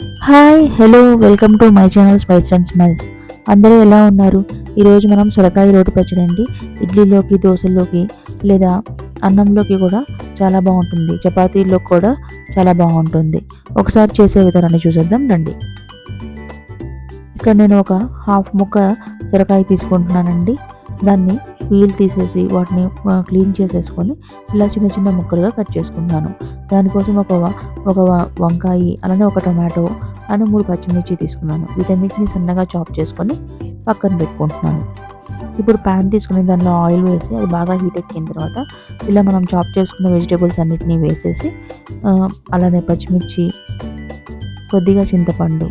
Hi hello welcome to my channel spice and smiles అందరూ ఎలా ఉన్నారు? ఈరోజు మనం సొరకాయ రోటి పచ్చడి అండి ఇడ్లీలోకి దోశల్లోకి లేదా అన్నంలోకి కూడా చాలా బాగుంటుంది. చపాతీల్లో కూడా చాలా బాగుంటుంది. ఒకసారి చేసే విధానాన్ని చూసేద్దాం రండి. ఇక్కడ నేను ఒక హాఫ్ ముక్క సొరకాయ తీసుకుంటున్నానండి. దాన్ని పీల్ తీసేసి వాటిని క్లీన్ చేసేసుకొని ఇలా చిన్న చిన్న ముక్కలుగా కట్ చేసుకుంటున్నాను. దానికోసం ఒక ఒక వంకాయి వంకాయ అలానే ఒక టమాటో అలానే మూడు పచ్చిమిర్చి తీసుకున్నాను. వీటన్నిటిని సన్నగా చాప్ చేసుకొని పక్కన పెట్టుకుంటున్నాను. ఇప్పుడు ప్యాన్ తీసుకుని దానిలో ఆయిల్ వేసి అది బాగా హీట్ ఎక్కిన తర్వాత ఇలా మనం చాప్ చేసుకున్న వెజిటేబుల్స్ అన్నిటినీ వేసేసి అలానే పచ్చిమిర్చి కొద్దిగా చింతపండు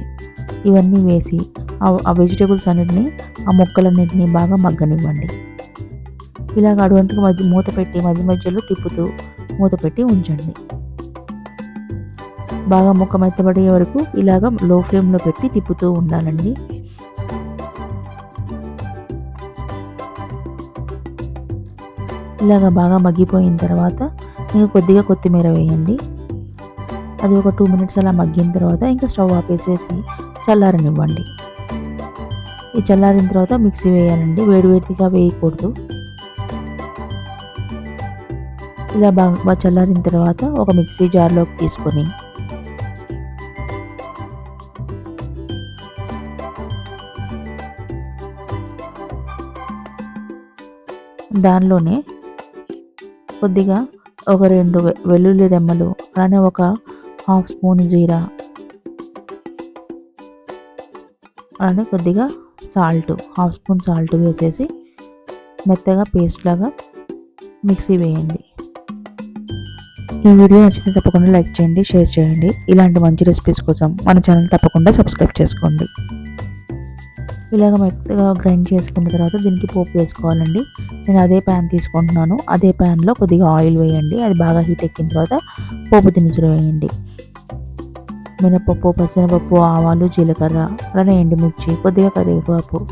ఇవన్నీ వేసి ఆ- ఆ వెజిటేబుల్స్ అన్నిటిని ఆ ముక్కలన్నిటిని బాగా మగ్గనివ్వండి. ఇలాగ అడుగంటకు మధ్య మూత పెట్టి మధ్య మధ్యలో తిప్పుతూ మూత పెట్టి ఉంచండి. బాగా ముక్క మెత్తబడే వరకు ఇలాగ లో ఫ్లేమ్లో పెట్టి తిప్పుతూ ఉండాలండి. ఇలాగ బాగా మగ్గిపోయిన తర్వాత ఇంకా కొద్దిగా కొత్తిమీర వేయండి. అది ఒక టూ మినిట్స్ అలా మగ్గిన తర్వాత ఇంకా స్టవ్ ఆపేసేసి చల్లారనివ్వండి. ఈ చల్లారిన తర్వాత మిక్సీ వేయాలండి. వేడివేడిగా వేయకూడదు. ఇలా బాగా బాగా చల్లారిన తర్వాత ఒక మిక్సీ జార్లోకి తీసుకొని దానిలోనే కొద్దిగా ఒక రెండు వెల్లుల్లి రెమ్మలు అలానే ఒక హాఫ్ స్పూన్ జీరా అలానే కొద్దిగా సాల్ట్ హాఫ్ స్పూన్ సాల్ట్ వేసేసి మెత్తగా పేస్ట్ లాగా మిక్సీ వేయండి. ఈ వీడియో నచ్చితే తప్పకుండా లైక్ చేయండి షేర్ చేయండి. ఇలాంటి మంచి రెసిపీస్ కోసం మన ఛానల్ తప్పకుండా సబ్స్క్రైబ్ చేసుకోండి. ఇలాగ మెత్తగా గ్రైండ్ చేసుకున్న తర్వాత దీనికి పోపు వేసుకోవాలండి. నేను అదే ప్యాన్ తీసుకుంటున్నాను. అదే ప్యాన్లో కొద్దిగా ఆయిల్ వేయండి. అది బాగా హీట్ ఎక్కిన తర్వాత పోపు దినుసులు వేయండి. మినపప్పు పసనపప్పు ఆవాలు జీలకర్ర అలానే ఎండుమిర్చి కొద్దిగా కరివేపాకు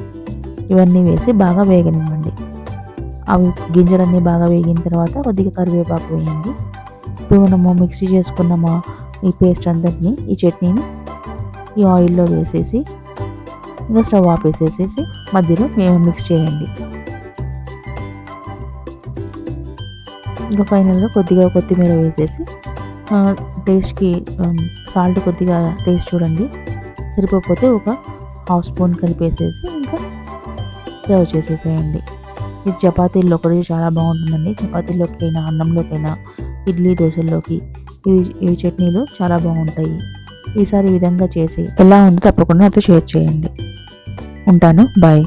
ఇవన్నీ వేసి బాగా వేగనివ్వండి. అవి గింజలన్నీ బాగా వేగిన తర్వాత కొద్దిగా కరివేపాకు వేయండి. ఇప్పుడు మనము మిక్సీ చేసుకున్న ఈ పేస్ట్ అంతటిని ఈ చట్నీని ఈ ఆయిల్లో వేసేసి ఇంకా స్టవ్ ఆపేసేసేసి మధ్యలో మేము మిక్స్ చేయండి. ఇంకా ఫైనల్గా కొద్దిగా కొత్తిమీర వేసేసి టేస్ట్కి సాల్ట్ um, కొద్దిగా టేస్ట్ చూడండి. సరిపోతే ఒక హాఫ్ స్పూన్ కలిపేసేసి ఇంకా సర్వ్ చేసేసేయండి. ఇది చపాతీల్లో కూడా చాలా బాగుంటుందండి. అయినా అన్నంలోకైనా ఇడ్లీ దోశల్లోకి ఇవి ఇవి చట్నీలు చాలా బాగుంటాయి. ఈసారి ఈ విధంగా చేసి ఎలా ఉందో తప్పకుండా నాతో షేర్ చేయండి. ఉంటాను. బాయ్